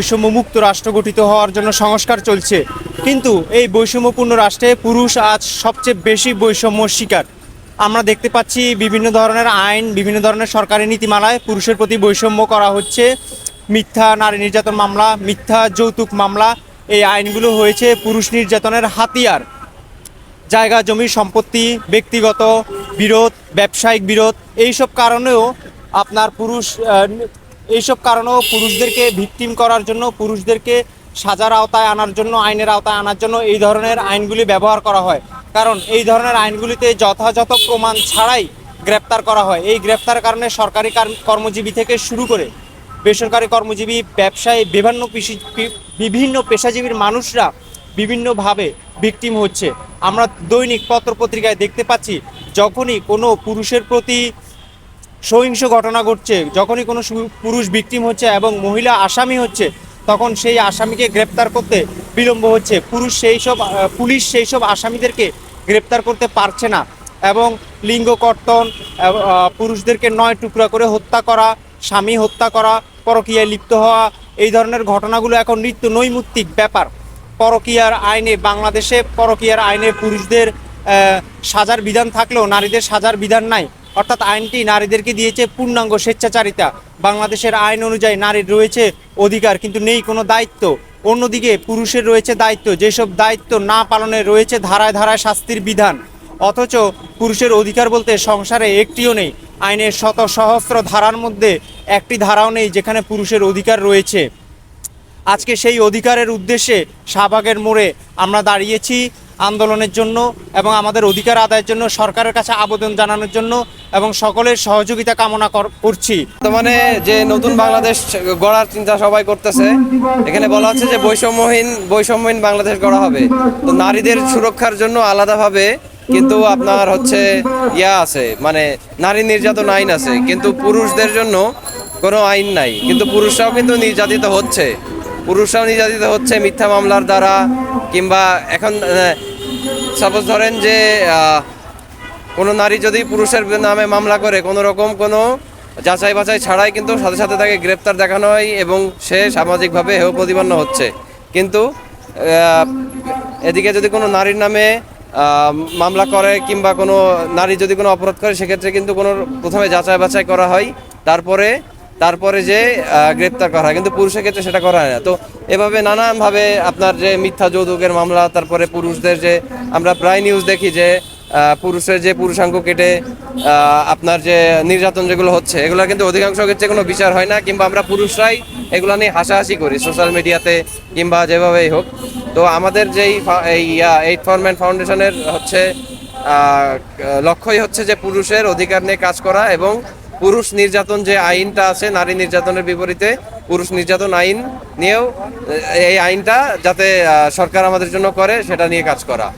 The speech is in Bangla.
বৈষম্য মুক্ত রাষ্ট্র গঠিত হওয়ার জন্য সংস্কার চলছে। কিন্তু এই বৈষম্যপূর্ণ রাষ্ট্রে পুরুষ আজ সবচেয়ে বেশি বৈষম্য শিকার। আমরা দেখতে পাচ্ছি বিভিন্ন ধরনের আইন, বিভিন্ন ধরনের সরকারি নীতিমালায় পুরুষের প্রতি বৈষম্য করা হচ্ছে। মিথ্যা নারী নির্যাতন মামলা, মিথ্যা যৌতুক মামলা, এই আইনগুলো হয়েছে পুরুষ নির্যাতনের হাতিয়ার। জায়গা, জমি, সম্পত্তি, ব্যক্তিগত বিরোধ, ব্যবসায়িক বিরোধ, এইসব কারণেও আপনার পুরুষ এইসব কারণেও পুরুষদেরকে ভিকটিম করার জন্য, পুরুষদেরকে সাজার আওতায় আনার জন্য, আইনের আওতায় আনার জন্য এই ধরনের আইনগুলি ব্যবহার করা হয়। কারণ এই ধরনের আইনগুলিতে যথাযথ প্রমাণ ছাড়াই গ্রেপ্তার করা হয়। এই গ্রেপ্তার কারণে সরকারি কর্মজীবী থেকে শুরু করে বেসরকারি কর্মজীবী, ব্যবসায়ী, বিভিন্ন বিভিন্ন পেশাজীবীর মানুষরা বিভিন্নভাবে ভিকটিম হচ্ছে। আমরা দৈনিক পত্রপত্রিকায় দেখতে পাচ্ছি, যখনই কোনো পুরুষের প্রতি সহিংস ঘটনা ঘটছে। যখনই কোনো পুরুষ ভিকটিম হচ্ছে এবং মহিলা আসামি হচ্ছে, তখন সেই আসামিকে গ্রেপ্তার করতে বিলম্ব হচ্ছে। পুরুষ সেই সব পুলিশ সেই সব আসামিদেরকে গ্রেপ্তার করতে পারছে না এবং লিঙ্গ কর্তন পুরুষদেরকে নয় টুকরা করে হত্যা করা, স্বামী হত্যা করা, পরকীয়ায় লিপ্ত হওয়া, এই ধরনের ঘটনাগুলো এখন নিত্য নৈমিত্তিক ব্যাপার। পরকীয়ার আইনে বাংলাদেশে পরকীয়ার আইনে পুরুষদের সাজার বিধান থাকলেও নারীদের সাজার বিধান নাই। অর্থাৎ আইনটি নারীদেরকে দিয়েছে পূর্ণাঙ্গ স্বেচ্ছাচারিতা। বাংলাদেশের আইন অনুযায়ী নারীর রয়েছে অধিকার, কিন্তু নেই কোনো দায়িত্ব। অন্যদিকে পুরুষের রয়েছে দায়িত্ব, যেসব দায়িত্ব না পালনে রয়েছে ধারায় ধারায় শাস্তির বিধান। অথচ পুরুষের অধিকার বলতে সংসারে একটিও নেই, আইনের শত সহস্র ধারার মধ্যে একটি ধারাও নেই যেখানে পুরুষের অধিকার রয়েছে। আজকে সেই অধিকারের উদ্দেশ্যে শাহবাগের মোড়ে আমরা দাঁড়িয়েছি। আন্দোলনের জন্য এবং আমাদের অধিকার আদায়ের জন্য, সরকারের কাছে আবেদন জানানোর জন্য এবং সকলের সহযোগিতা কামনা কর- করছি। বর্তমানে যে নতুন বাংলাদেশ গড়ার চিন্তা সবাই করতেছে, এখানে বলা হচ্ছে যে বৈষম্যহীন বৈষম্যহীন বাংলাদেশ গড়া হবে। তো নারীদের সুরক্ষার জন্য আলাদাভাবে কিন্তু আপনার হচ্ছে ইয়া আছে মানে নারী নির্যাতন আইন আছে, কিন্তু পুরুষদের জন্য কোনো আইন নাই। কিন্তু পুরুষরাও কিন্তু নির্যাতিত হচ্ছে। পুরুষরাও নির্যাতিত হচ্ছে মিথ্যা মামলার দ্বারা, কিংবা এখন সাপোজ ধরেন যে কোনো নারী যদি পুরুষের নামে মামলা করে, কোনো রকম কোনো যাচাই বাছাই ছাড়াই কিন্তু সাথে সাথে তাকে গ্রেপ্তার দেখানো হয় এবং সে সামাজিকভাবে হেয় প্রতিপন্ন হচ্ছে। কিন্তু এদিকে যদি কোনো নারীর নামে মামলা করে কিংবা কোনো নারী যদি কোনো অপরাধ করে, সেক্ষেত্রে কিন্তু কোনো প্রথমে যাচাই বাছাই করা হয়। তারপরে তারপরে যে গ্রেপ্তার করা হয়। কিন্তু পুরুষের ক্ষেত্রে সেটা করা হয় না। তো এভাবে নানানভাবে আপনার যে মিথ্যা যৌতুকের মামলা, তারপরে পুরুষদের যে, আমরা প্রায় নিউজ দেখি যে পুরুষের যে পুরুষাঙ্গ কেটে আপনার যে নির্যাতন যেগুলো হচ্ছে, এগুলো কিন্তু অধিকাংশ ক্ষেত্রে কোনো বিচার হয় না, কিংবা আমরা পুরুষরাই এগুলো নিয়ে হাসাহাসি করি সোশ্যাল মিডিয়াতে কিংবা যেভাবেই হোক। তো আমাদের যেই এই এইট ফরম্যান ফাউন্ডেশনের হচ্ছে লক্ষ্যই হচ্ছে যে পুরুষের অধিকার নিয়ে কাজ করা এবং পুরুষ নির্যাতন যে আইনটা আছে, নারী নির্যাতনের বিপরীতে পুরুষ নির্যাতন আইন নিয়েও এই আইনটা যাতে সরকার আমাদের জন্য করে, সেটা নিয়ে কাজ করা।